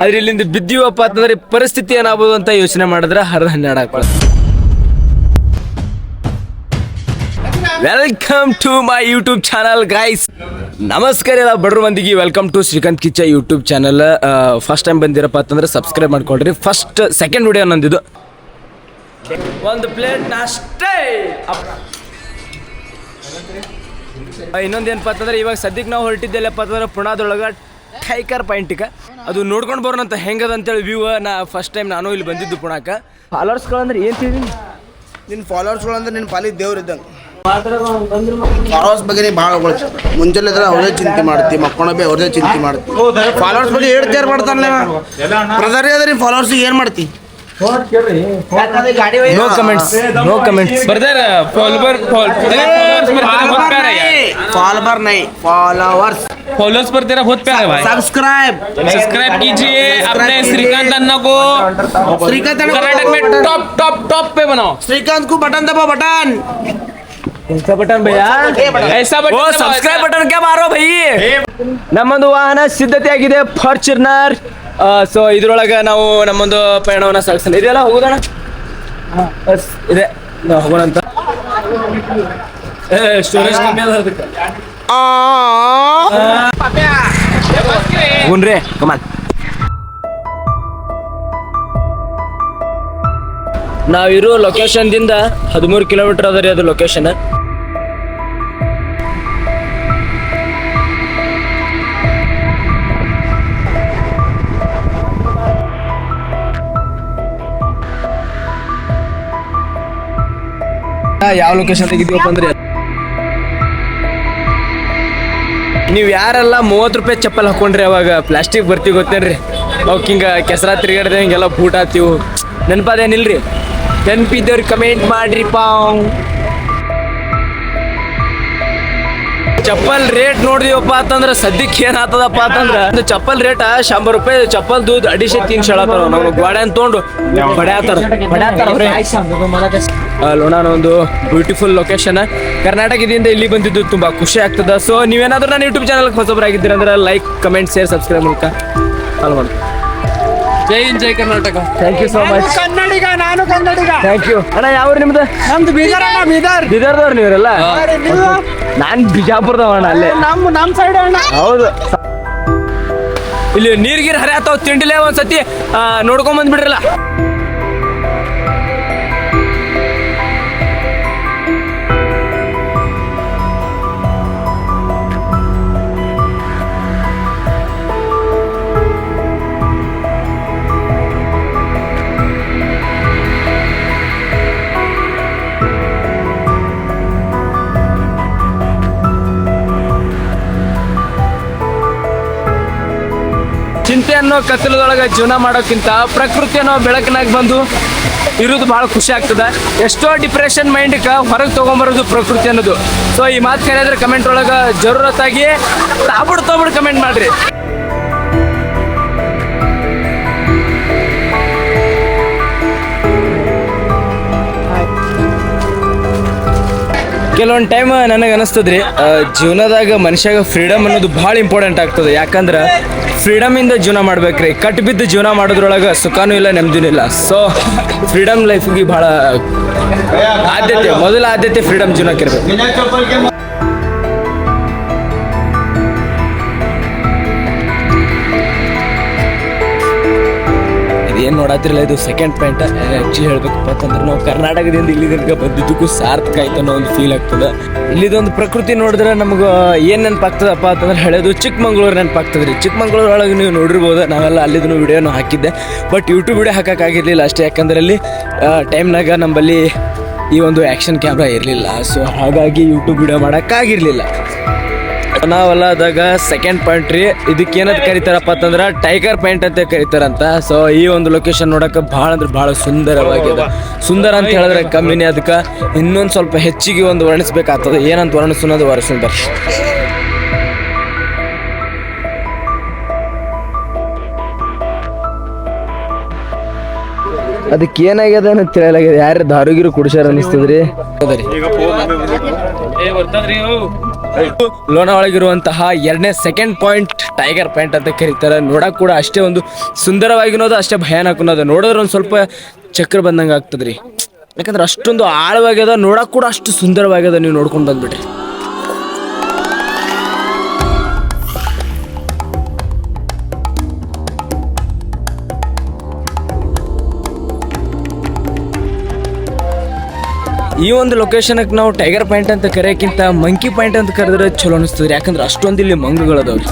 ಆದ್ರೆ ಇಲ್ಲಿಂದ ಬಿದ್ದೀವಪ್ಪ ಅಂತಂದ್ರೆ ಪರಿಸ್ಥಿತಿ ಏನಾಗ್ಬೋದು ಅಂತ ಯೋಚನೆ ಮಾಡಿದ್ರೆ ಹರಿದ ಹನ್ನೆರಡು ಹಾಕ್ಬೋದು welcome to my YouTube channel guys ನಮಸ್ಕಾರ ಎಲ್ಲ ಬಡ್ರ ಮಂದಿಗೆ. Welcome to Srikanth Kiccha YouTube channel first time ಬಂದಿರಪ್ಪ ಅಂತಂದ್ರೆ ಸಬ್ಸ್ಕ್ರೈಬ್ ಮಾಡ್ಕೊಳ್ರಿ. ಫಸ್ಟ್ ಸೆಕೆಂಡ್ ವಿಡಿಯೋ ನಂದಿದ್ದು. ಒಂದು ಪ್ಲೇಟ್ ಇನ್ನೊಂದು ಇನ್ನೊಂದೇನಪ್ಪ ಅಂತಂದ್ರೆ ಇವಾಗ ಸದ್ಯಕ್ಕೆ ನಾವು ಹೊರಟಿದ್ದೆಲ್ಲಪ್ಪ ಅಂತಂದ್ರೆ ಪುಣಾದೊಳಗೆ ಟೈಕರ್ ಪಾಯಿಂಟಿಗೆ ಅದು ನೋಡ್ಕೊಂಡು ಬರೋಣಂತ ಹೆಂಗದ ಅಂತೇಳಿ ವ್ಯೂ ನಾ ಫಸ್ಟ್ ಟೈಮ್ ನಾನು ಇಲ್ಲಿ ಬಂದಿದ್ದು ಪುಣಾಕ. ಫಾಲೋವರ್ಸ್ಗಳಂದ್ರೆ ಏನು ತಿಳಿ ನಿನ್ನ ಫಾಲೋವರ್ಸ್ಗಳು ಅಂದ್ರೆ ನಿನ್ನ ಪಾಲಿ ದೇವ್ರ ಇದ್ದಂಗೆ. ಫಾಲೋವರ್ಸ್ ಬಗ್ಗೆ ನೀ ಭಾಳ ಮುಂಜಾನೆ ಇದ್ರೆ ಅವ್ರದೇ ಚಿಂತೆ ಮಾಡ್ತಿ ಮಕ್ಕಳ ಬಿ ಅವ್ರದೇ ಚಿಂತೆ ಮಾಡ್ತಿ. ಫಾಲೋವರ್ಸ್ ಬಗ್ಗೆ ಏಳು ಕೇರ್ ಬ್ರದರ್ ಅದ ನೀ ಫಾಲೋವರ್ಸ್ ಏನು ಮಾಡ್ತಿ? no comments no comments brother follower followers पर तेरा बहुत प्यार है यार ಫಾಲೋವರ್ ನೈ ಫಾಲೋವರ್ಸ್ फॉलोअर्स पर तेरा बहुत प्यार है भाई सब्सक्राइब सब्सक्राइब कीजिए अपने श्रीकांत अन्ना को श्रीकांत अन्ना को- कर्नाटक में टॉप टॉप टॉप पे बनाओ ಶ್ರೀಕಾಂತ್ ಕು ಬಟನ್ ದಬಾ ಬಟನ್ ಬಟನ್ ಭಯ್ಯಾ ऐसा ಓ बटन ಸಬ್ಸ್ಕ್ರೈಬ್ ಬಟನ್ ಕೆ ಮಾರೋ ಭೈ ನಮ್ಮೊಂದು ವಾಹನ ಸಿದ್ಧತೆ ಆಗಿದೆ ಫಾರ್ಚುನರ್ ಸೊ ಇದ್ರೊಳಗೆ ನಾವು ನಮ್ಮೊಂದು ಪಯಣವನ್ನ ಸಾಗಿಸಲ್ಲ ಇದೆಲ್ಲ ಹೋಗೋದಣ ಬಸ್ ಇದೆ. ನಾವು ಹೋಗೋಣ ಅಂತ. ಸ್ಟೋರೇಜ್ ಕಮ್ಮಿ ಅದ ಅದಕ್ಕೆ. ಹೋಗ್ರಿ ಕಮಾನ್ ನಾವಿರೋ ಲೊಕೇಶನ್ದಿಂದ ಹದಿಮೂರು ಕಿಲೋಮೀಟರ್ ಅದ ರೀ ಅದು ಲೊಕೇಶನ್ ಯಾವ ಲೊಕೇಶನ್ ತೆಗಿದೀವಪ್ಪ ಅಂದ್ರೆ? ನೀವು ಯಾರೆಲ್ಲ ಮೂವತ್ತು ರೂಪಾಯಿ ಚಪ್ಪಲ್ ಹಾಕೊಂಡ್ರಿ ಅವಾಗ ಪ್ಲಾಸ್ಟಿಕ್ ಬರ್ತಿ ಗೊತ್ತೇನ್ರಿ? ಅವಕ್ಕೆ ಹಿಂಗೆ ಕೆಸರ ತಿರುಗಾಡ್ದೆ ಹಿಂಗೆಲ್ಲ ಬೂಟ್ ಹಾಕ್ತೀವು. ನೆನಪದೇನಿಲ್ರಿ? ನೆನಪಿದ್ದವ್ರಿಗೆ ಕಮೆಂಟ್ ಮಾಡ್ರಿಪ್ಪ ಚಪ್ಪಲ್ ರೇಟ್ ನೋಡಿದೀವಪ್ಪ ಅಂತಂದ್ರೆ ಸದ್ಯಕ್ಕೆ ಏನ್ ಆತದಪ್ಪ ಅಂತಂದ್ರೆ ಒಂದು ಚಪ್ಪಲ್ ರೇಟ್ ಶಂಬರ್ ರೂಪಾಯಿ ಚಪ್ಪಲ್ ದೂದ್ ಅಡಿಶೆ ತಿನ್ ಹೇಳತ್ತಾರ ನಾವು ಗೋಡೆ ಅಂತ ತೊಗೊಂಡು ಬಡ್ಯಾತಾರ. ಲೋಣಾನ ಒಂದು ಬ್ಯೂಟಿಫುಲ್ ಲೊಕೇಶನ್ ಕರ್ನಾಟಕದಿಂದ ಇಲ್ಲಿ ಬಂದಿದ್ದು ತುಂಬಾ ಖುಷಿ ಆಗ್ತದ. ಸೊ ನೀವೇನಾದ್ರೂ ನನ್ನ ಯೂಟ್ಯೂಬ್ ಚಾನಲ್ ಹೊಸಬ್ರಾಗಿದ್ದೀರಂದ್ರೆ ಲೈಕ್ ಕಮೆಂಟ್ ಶೇರ್ ಸಬ್ಸ್ಕ್ರೈಬ್ ಮೂಲಕ ಕಾಲ್ ಮಾಡಿ. ಜೈ ಜೈ Karnataka. Thank you so much Kannadiga ನಾನು ಕನ್ನಡಿಗ. ಥ್ಯಾಂಕ್ ಯು ಅಣ್ಣ ಯಾವ ನಿಮ್ದು? ನಮ್ದು ಬೀದರ್ ಅಣ್ಣ ಬೀದರ್. ಬೀದರ್ದವ್ರು ನೀವರೆಲ್ಲ? ನೀವು? ನಾನ್ ಬಿಜಾಪುರದವ ಅಣ್ಣ ಅಲ್ಲೇ. ನಮ್ಮ ನಮ್ ಸೈಡ್ ಅಣ್ಣ. ಹೌದು. ಇಲ್ಲಿ ನೀರ್ಗೀರ್ ಹರಿಯತ್ತಾವ ತಿಂಡಿಲೇ ಒಂದ್ಸತಿ ನೋಡ್ಕೊಂಡ್ ಬಂದ್ಬಿಡ್ರಲ್ಲ. ಚಿಂತೆ ಅನ್ನೋ ಕತ್ತಲದೊಳಗೆ ಜೀವನ ಮಾಡೋಕ್ಕಿಂತ ಪ್ರಕೃತಿ ಅನ್ನೋ ಬೆಳಕಿನಾಗ ಬಂದು ಇರೋದು ಭಾಳ ಖುಷಿ ಆಗ್ತದೆ. ಎಷ್ಟೋ ಡಿಪ್ರೆಷನ್ ಮೈಂಡ್ಗೆ ಹೊರಗೆ ತೊಗೊಂಬರೋದು ಪ್ರಕೃತಿ ಅನ್ನೋದು. ಸೊ ಈ ಮಾತು ಕೇಳಿದ್ರೆ ಕಮೆಂಟ್ ಒಳಗೆ ಜರೂರತ್ತಾಗಿ ತಾಬಿಡ್ ತಾಬಿಡ್ ಕಮೆಂಟ್ ಮಾಡ್ರಿ. ಕೆಲವೊಂದು ಟೈಮ್ ನನಗೆ ಅನಿಸ್ತದ್ರಿ ಜೀವನದಾಗ ಮನುಷ್ಯಾಗ ಫ್ರೀಡಮ್ ಅನ್ನೋದು ಭಾಳ ಇಂಪಾರ್ಟೆಂಟ್ ಆಗ್ತದೆ. ಯಾಕಂದ್ರೆ ಫ್ರೀಡಮಿಂದ ಜೀವನ ಮಾಡ್ಬೇಕ್ರಿ. ಕಟ್ ಬಿದ್ದು ಜೀವನ ಮಾಡೋದ್ರೊಳಗೆ ಸುಖನೂ ಇಲ್ಲ, ನೆಮ್ಮದಿನೂ ಇಲ್ಲ. ಸೊ ಫ್ರೀಡಮ್ ಲೈಫಿಗೆ ಭಾಳ ಆದ್ಯತೆ, ಮೊದಲ ಆದ್ಯತೆ ಫ್ರೀಡಮ್ ಜೀವನಕ್ಕೆ ನೋಡತ್ತಿರಲ್ಲ ಇದು ಸೆಕೆಂಡ್ ಪಾಯಿಂಟ್ ಆ್ಯಕ್ಚುಲಿ ಹೇಳ್ಬೇಕಪ್ಪ ಅಂತಂದ್ರೆ ನಾವು ಕರ್ನಾಟಕದಿಂದ ಇಲ್ಲಿ ತನಕ ಬಂದಿದ್ದಕ್ಕೂ ಸಾರ್ಥಕ ಆಯ್ತು ಅನ್ನೋ ಒಂದು ಫೀಲ್ ಆಗ್ತದೆ. ಇಲ್ಲಿದೊಂದು ಪ್ರಕೃತಿ ನೋಡಿದ್ರೆ ನಮ್ಗೆ ಏನು ನೆನಪಾಗ್ತದಪ್ಪ ಅಂತಂದ್ರೆ ಹೇಳೋದು ಚಿಕ್ಕಮಂಗ್ಳೂರು ನೆನಪಾಗ್ತದೆ ರೀ ಚಿಕ್ಕಮಂಗ್ಳೂರು ಒಳಗೆ ನೀವು ನೋಡಿರ್ಬೋದು, ನಾವೆಲ್ಲ ಅಲ್ಲಿದೂ ವಿಡಿಯೋನು ಹಾಕಿದ್ದೆ. ಬಟ್ ಯೂಟ್ಯೂಬ್ ವಿಡಿಯೋ ಹಾಕೋಕ್ಕಾಗಿರಲಿಲ್ಲ ಅಷ್ಟೇ, ಯಾಕಂದ್ರೆ ಅಲ್ಲಿ ಟೈಮ್ನಾಗ ನಮ್ಮಲ್ಲಿ ಈ ಒಂದು ಆ್ಯಕ್ಷನ್ ಕ್ಯಾಮ್ರಾ ಇರಲಿಲ್ಲ. ಸೊ ಹಾಗಾಗಿ ಯೂಟ್ಯೂಬ್ ವಿಡಿಯೋ ಮಾಡೋಕ್ಕಾಗಿರಲಿಲ್ಲ. ನಾವಲ್ಲದಾಗ ಸೆಕೆಂಡ್ ಪಾಯಿಂಟ್ ರೀ. ಇದಕ್ಕೆ ಏನಂತ ಕರೀತಾರಪ್ಪ ಅಂತಂದ್ರೆ ಟೈಗರ್ ಪಾಯಿಂಟ್ ಅಂತ ಕರೀತಾರಂತ. ಸೊ ಈ ಒಂದು ಲೊಕೇಶನ್ ನೋಡಕ್ಕೆ ಭಾಳ ಅಂದ್ರೆ ಭಾಳ ಸುಂದರವಾಗಿದೆ. ಸುಂದರ ಅಂತ ಹೇಳಿದ್ರೆ ಕಮ್ಮಿನಿ ಅದಕ್ಕೆ. ಇನ್ನೊಂದು ಸ್ವಲ್ಪ ಹೆಚ್ಚಿಗೆ ಒಂದು ವರ್ಣಿಸ್ಬೇಕಾಗ್ತದೆ. ಏನಂತ ವರ್ಣಿಸೋದು ವರ ಸುಂದರ ಅದಕ್ಕೆ ಏನಾಗ್ಯದ ಅಂತ ತಿಳಿಯಲಾಗಿದೆ. ಯಾರು ದಾರುಗಿರು ಕುಡಿಸ್ಯಾರ ಅನಿಸ್ತದ್ರಿ ಏ ಬರ್ತದ್ರಿ ಅವು ಲೋನಾವಳಗಿರುವಂತಹ ಎರಡನೇ ಸೆಕೆಂಡ್ ಪಾಯಿಂಟ್ ಟೈಗರ್ ಪಾಯಿಂಟ್ ಅಂತ ಕರೀತಾರೆ. ನೋಡಕ್ ಕೂಡ ಅಷ್ಟೇ ಒಂದು ಸುಂದರವಾಗಿನೋದು ಅಷ್ಟೇ ಭಯಾನಕ ಅನ್ನೋದು. ನೋಡಿದ್ರೆ ಒಂದು ಸ್ವಲ್ಪ ಚಕ್ರ ಬಂದಂಗೆ ಆಗ್ತದ್ರಿ. ಯಾಕಂದ್ರೆ ಅಷ್ಟೊಂದು ಆಳವಾಗ್ಯದ, ನೋಡಕ್ ಕೂಡ ಅಷ್ಟು ಸುಂದರವಾಗ್ಯದ ನೀವು ನೋಡ್ಕೊಂಡು ಬಂದ್ಬಿಟ್ರಿ ಈ ಒಂದು ಲೊಕೇಶನ್ಗೆ ನಾವು ಟೈಗರ್ ಪಾಯಿಂಟ್ ಅಂತ ಕರೆಯೋಕ್ಕಿಂತ ಮಂಕಿ ಪಾಯಿಂಟ್ ಅಂತ ಕರೆದ್ರೆ ಚಲೋ ಅನಿಸ್ತದ್ರಿ ಯಾಕಂದ್ರೆ ಅಷ್ಟೊಂದು ಇಲ್ಲಿ. ಮಂಗಗಳದಾವ್ರಿ